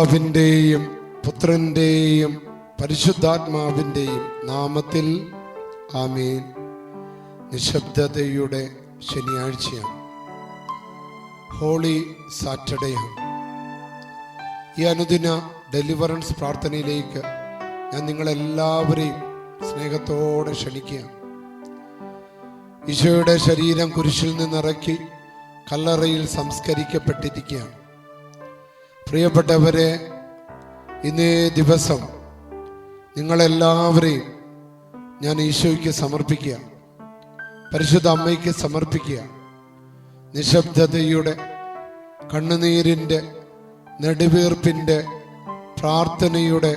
പിതാവിന്റെയും പുത്രന്റെയും പരിശുദ്ധാത്മാവിന്റെയും നാമത്തിൽ ആമീൻ. നിശബ്ദതയുടെ ശനിയാഴ്ചയാണ്. ഹോളി സാറ്റർഡേയാണ്. ഈ അനുദിന ഡെലിവറൻസ് പ്രാർത്ഥനയിലേക്ക് ഞാൻ നിങ്ങളെല്ലാവരെയും സ്നേഹത്തോടെ ക്ഷണിക്കുകയാണ്. ഈശോയുടെ ശരീരം കുരിശിൽ നിന്നിറക്കി കല്ലറയിൽ സംസ്കരിക്കപ്പെട്ടിരിക്കുകയാണ്. പ്രിയപ്പെട്ടവരെ ഇന്നേ ദിവസം നിങ്ങളെല്ലാവരെയും ഞാൻ ഈശോയ്ക്ക് സമർപ്പിക്കുക പരിശുദ്ധ അമ്മയ്ക്ക് സമർപ്പിക്കുക. നിശബ്ദതയുടെ കണ്ണുനീരിന്റെ നെടുവീർപ്പിന്റെ പ്രാർത്ഥനയുടെ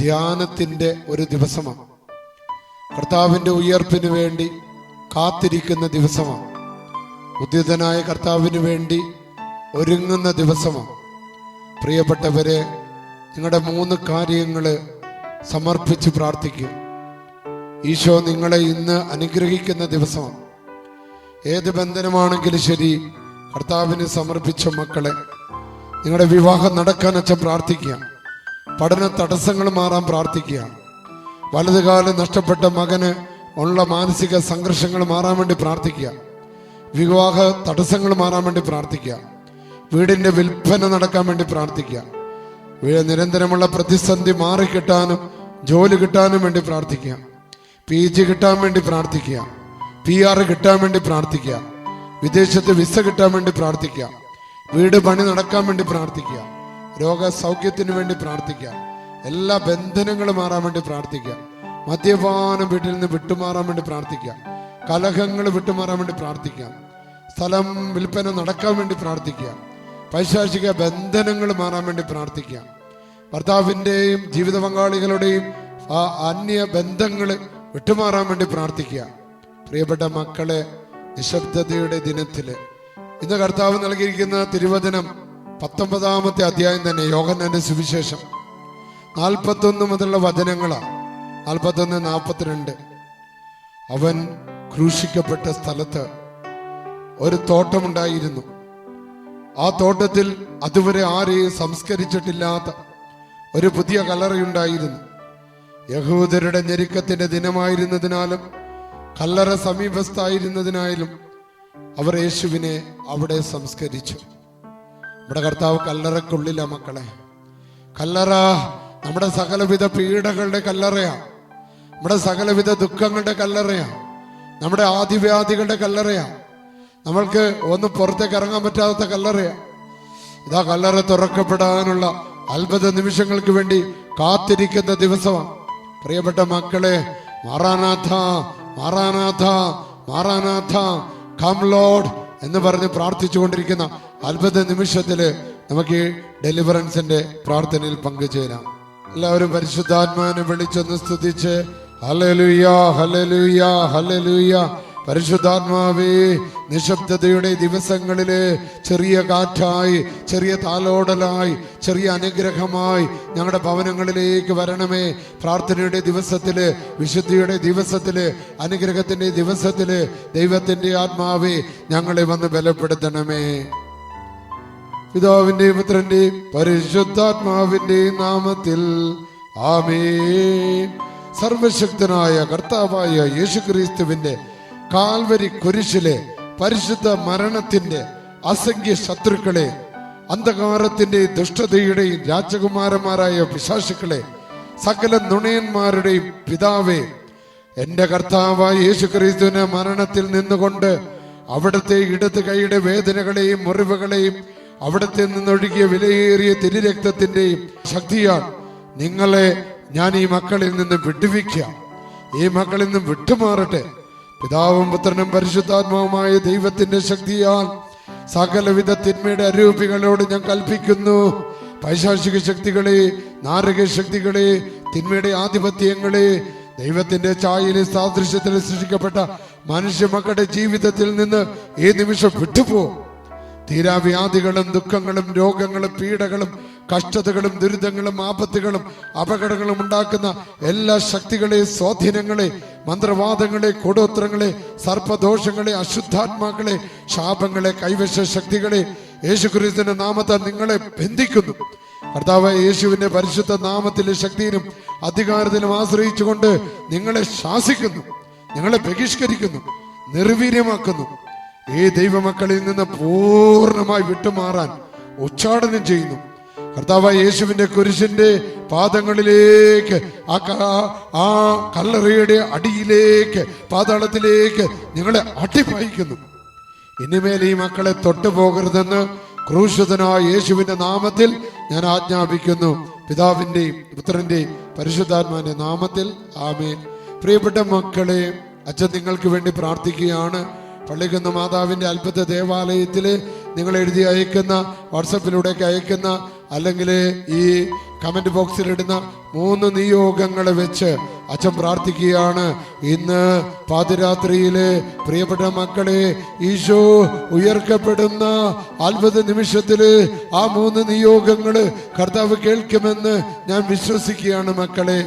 ധ്യാനത്തിന്റെ ഒരു ദിവസമാണ്. കർത്താവിന്റെ ഉയർപ്പിന് വേണ്ടി കാത്തിരിക്കുന്ന ദിവസമാണ്. ഉദ്യതനായ കർത്താവിന് വേണ്ടി ഒരുങ്ങുന്ന ദിവസമാണ്. പ്രിയപ്പെട്ടവരെ നിങ്ങളുടെ മൂന്ന് കാര്യങ്ങൾ സമർപ്പിച്ച് പ്രാർത്ഥിക്കും. ഈശോ നിങ്ങളെ ഇന്ന് അനുഗ്രഹിക്കുന്ന ദിവസം ഏത് ബന്ധനമാണെങ്കിലും ശരി കർത്താവിന് സമർപ്പിച്ച മക്കളെ നിങ്ങളുടെ വിവാഹം നടക്കാൻ അച്ഛൻ പ്രാർത്ഥിക്കുക. പഠന തടസ്സങ്ങൾ മാറാൻ പ്രാർത്ഥിക്കുക. വലതുകാലം നഷ്ടപ്പെട്ട മകന് ഉള്ള മാനസിക സംഘർഷങ്ങൾ മാറാൻ വേണ്ടി പ്രാർത്ഥിക്കുക. വിവാഹ തടസ്സങ്ങൾ മാറാൻ വേണ്ടി പ്രാർത്ഥിക്കുക. വീടിന്റെ വിൽപ്പന നടക്കാൻ വേണ്ടി പ്രാർത്ഥിക്കുക വീട് നിരന്തരമുള്ള പ്രതിസന്ധി മാറിക്കിട്ടാനും ജോലി കിട്ടാനും വേണ്ടി പ്രാർത്ഥിക്കുക പി ജി കിട്ടാൻ വേണ്ടി പ്രാർത്ഥിക്കുക പി ആർ കിട്ടാൻ വേണ്ടി പ്രാർത്ഥിക്കുക വിദേശത്ത് വിസ കിട്ടാൻ വേണ്ടി പ്രാർത്ഥിക്കുക വീട് പണി നടക്കാൻ വേണ്ടി പ്രാർത്ഥിക്കുക രോഗസൗഖ്യത്തിന് വേണ്ടി പ്രാർത്ഥിക്കുക എല്ലാ ബന്ധനങ്ങളും മാറാൻ വേണ്ടി പ്രാർത്ഥിക്കുക മദ്യപാനം വീട്ടിൽ നിന്ന് വിട്ടുമാറാൻ വേണ്ടി പ്രാർത്ഥിക്കുക കലഹങ്ങൾ വിട്ടുമാറാൻ വേണ്ടി പ്രാർത്ഥിക്കുക സ്ഥലം വിൽപ്പന നടക്കാൻ വേണ്ടി പ്രാർത്ഥിക്കുക പൈശാചിക ബന്ധനങ്ങൾ മാറാൻ വേണ്ടി പ്രാർത്ഥിക്കാം. ഭർത്താവിന്റെയും ജീവിത പങ്കാളികളുടെയും ആ അന്യ ബന്ധങ്ങൾ വിട്ടുമാറാൻ വേണ്ടി പ്രാർത്ഥിക്കുക പ്രിയപ്പെട്ട മക്കളെ നിശബ്ദതയുടെ ദിനത്തിൽ ഇന്ന് കർത്താവ് നൽകിയിരിക്കുന്ന തിരുവചനം പത്തൊമ്പതാമത്തെ അധ്യായം തന്നെ യോഗനന്റെ സുവിശേഷം. നാൽപ്പത്തൊന്ന് മുതലുള്ള വചനങ്ങളാണ്. നാൽപ്പത്തൊന്ന് നാൽപ്പത്തിരണ്ട്. അവൻ ക്രൂശിക്കപ്പെട്ട സ്ഥലത്ത് ഒരു തോട്ടമുണ്ടായിരുന്നു. ആ തോട്ടത്തിൽ അതുവരെ ആരെയും സംസ്കരിച്ചിട്ടില്ലാത്ത ഒരു പുതിയ കല്ലറയുണ്ടായിരുന്നു. യഹൂദരുടെ ഞെരുക്കത്തിന്റെ ദിനമായിരുന്നതിനാലും കല്ലറ സമീപസ്ഥായിരുന്നതിനാലും അവർ യേശുവിനെ അവിടെ സംസ്കരിച്ചു. നമ്മുടെ കർത്താവ് കല്ലറക്കുള്ളില മക്കളെ. കല്ലറ നമ്മുടെ സകലവിധ പീഡകളുടെ കല്ലറയാ. നമ്മുടെ സകലവിധ ദുഃഖങ്ങളുടെ കല്ലറയാ. നമ്മുടെ ആദിവ്യാധികളുടെ കല്ലറയാ. നമ്മൾക്ക് ഒന്ന് പുറത്തേക്ക് ഇറങ്ങാൻ പറ്റാത്ത കല്ലറയാ. ഇതാ കല്ലറ തുറക്കപ്പെടാനുള്ള അത്ഭുത നിമിഷങ്ങൾക്ക് വേണ്ടി കാത്തിരിക്കുന്ന ദിവസമാണ്. പ്രിയപ്പെട്ട മക്കളെ മാറാനാഥ മാറാനാഥ മാറാനാഥ കം ലോഡ് എന്ന് പറഞ്ഞ് പ്രാർത്ഥിച്ചുകൊണ്ടിരിക്കുന്ന അത്ഭുത നിമിഷത്തിൽ നമുക്ക് ഈ ഡെലിവറൻസിന്റെ പ്രാർത്ഥനയിൽ പങ്കുചേരാം. എല്ലാവരും പരിശുദ്ധാത്മാനെ വിളിച്ചൊന്ന് സ്തുതിച്ച്. ഹലലുയ ഹലലുയ ഹലലുയ പരിശുദ്ധാത്മാവേ നിശബ്ദതയുടെ ദിവസങ്ങളിലെ ചെറിയ കാറ്റായി ചെറിയ താലോടലായി ചെറിയ അനുഗ്രഹമായി ഞങ്ങളുടെ ഭവനങ്ങളിലേക്ക് വരണമേ. പ്രാർത്ഥനയുടെ ദിവസത്തിൽ വിശുദ്ധിയുടെ ദിവസത്തിൽ അനുഗ്രഹത്തിന്റെ ദിവസത്തിൽ ദൈവത്തിന്റെ ആത്മാവേ ഞങ്ങളെ വന്ന് ബലപ്പെടുത്തണമേ. പിതാവിന്റെയും പുത്രന്റെയും പരിശുദ്ധാത്മാവിന്റെയും നാമത്തിൽ ആമേ സർവശക്തനായ കർത്താവായ യേശുക്രിസ്തുവിന്റെ കാൽവരി കുരിശിലെ പരിശുദ്ധ മരണത്തിന്റെ അസംഖ്യ ശത്രുക്കളെ അന്ധകാരത്തിന്റെയും ദുഷ്ടതയുടെയും രാജകുമാരന്മാരായ പിശാശുക്കളെ സകല നുണയന്മാരുടെയും പിതാവേ എന്റെ കർത്താവായ യേശു ക്രിസ്തുവിനെ മരണത്തിൽ നിന്നുകൊണ്ട് അവിടുത്തെ ഇടത് കൈയുടെ വേദനകളെയും മുറിവുകളെയും അവിടത്തെ നിന്നൊഴുകിയ വിലയേറിയ തിരുരക്തത്തിന്റെയും ശക്തിയാൽ നിങ്ങളെ ഞാൻ ഈ മക്കളിൽ നിന്ന് വിട്ടുവിക്കാം ഈ മക്കളിൽ നിന്ന് വിട്ടുമാറട്ടെ. പിതാവും പുത്രനും പരിശുദ്ധാത്മാവുമായ ദൈവത്തിന്റെ ശക്തിയാൽ സകലവിധ തിന്മയുടെ അരൂപികളോട് ഞാൻ കൽപ്പിക്കുന്നു. പൈശാചിക ശക്തികളെ നാരക ശക്തികളെ തിന്മയുടെ ആധിപത്യങ്ങളെ ദൈവത്തിന്റെ ചായയിലെ സാദൃശ്യത്തിൽ സൃഷ്ടിക്കപ്പെട്ട മനുഷ്യ മക്കളുടെ ജീവിതത്തിൽ നിന്ന് ഈ നിമിഷം വിട്ടുപോ. തീരാവ്യാധികളും ദുഃഖങ്ങളും രോഗങ്ങളും പീഡകളും കഷ്ടതകളും ദുരിതങ്ങളും ആപത്തുകളും അപകടങ്ങളും ഉണ്ടാക്കുന്ന എല്ലാ ശക്തികളെയും സ്വാധീനങ്ങളെ മന്ത്രവാദങ്ങളെ കൊടോത്രങ്ങളെ സർപ്പദോഷങ്ങളെ അശുദ്ധാത്മാക്കളെ ശാപങ്ങളെ കൈവശ ശക്തികളെ യേശുക്രിസ്തുവിന്റെ നാമത്താൽ നിങ്ങളെ ബന്ധിക്കുന്നു. കർത്താവ് യേശുവിന്റെ പരിശുദ്ധ നാമത്തിലെ ശക്തിയിലും അധികാരത്തിലും ആശ്രയിച്ചുകൊണ്ട് നിങ്ങളെ ശാസിക്കുന്നു. നിങ്ങളെ ബഹിഷ്കരിക്കുന്നു. നിർവീര്യമാക്കുന്നു. ഈ ദൈവമക്കളിൽ നിന്ന് പൂർണമായി വിട്ടുമാറാൻ ഉച്ചാടനം ചെയ്യുന്നു. കർത്താവ് യേശുവിന്റെ കുരിശിന്റെ പാദങ്ങളിലേക്ക് ആ ആ കല്ലറയുടെ അടിയിലേക്ക് പാതാളത്തിലേക്ക് നിങ്ങളെ അട്ടിപ്പായിക്കുന്നു. ഇനിമേൽ ഈ മക്കളെ തൊട്ടു പോകരുതെന്ന് ക്രൂശിതനായ യേശുവിന്റെ നാമത്തിൽ ഞാൻ ആജ്ഞാപിക്കുന്നു. പിതാവിന്റെയും പുത്രന്റെയും പരിശുദ്ധാത്മാവിന്റെ നാമത്തിൽ ആമേൻ. പ്രിയപ്പെട്ട മക്കളെ അച്ഛൻ നിങ്ങൾക്ക് വേണ്ടി പ്രാർത്ഥിക്കുകയാണ്. പള്ളിക്കുന്ന മാതാവിന്റെ അത്ഭുത ദേവാലയത്തിൽ നിങ്ങൾ എഴുതി അയക്കുന്ന വാട്സപ്പിലൂടെയൊക്കെ അയക്കുന്ന അല്ലെങ്കിൽ ഈ കമന്റ് ബോക്സിൽ ഇടുന്ന മൂന്ന് നിയോഗങ്ങളെ വെച്ച് അച്ഛൻ പ്രാർത്ഥിക്കുകയാണ്. ഇന്ന് പാതിരാത്രിയിലെ പ്രിയപ്പെട്ട മക്കളെ ഈശോ ഉയർക്കപ്പെടുന്ന അത്ഭുത നിമിഷത്തിൽ ആ മൂന്ന് നിയോഗങ്ങൾ കർത്താവ് കേൾക്കുമെന്ന് ഞാൻ വിശ്വസിക്കുകയാണ് മക്കളെ.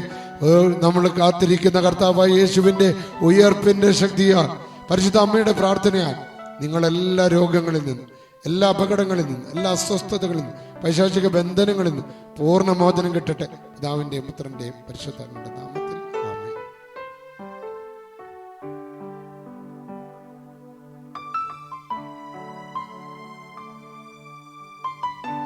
നമ്മൾ കാത്തിരിക്കുന്ന കർത്താവായ യേശുവിന്റെ ഉയർപ്പിന്റെ ശക്തിയാണ് പരിശുദ്ധ അമ്മയുടെ പ്രാർത്ഥനയാണ് നിങ്ങളെല്ലാ രോഗങ്ങളിൽ നിന്നും എല്ലാ അപകടങ്ങളിൽ നിന്നും എല്ലാ അസ്വസ്ഥതകളിൽ നിന്നും പൈശാചിക ബന്ധനങ്ങളിൽ നിന്നും പൂർണമോചനം കിട്ടട്ടെ. പിതാവിന്റെയും പുത്രന്റെയും പരിശുദ്ധ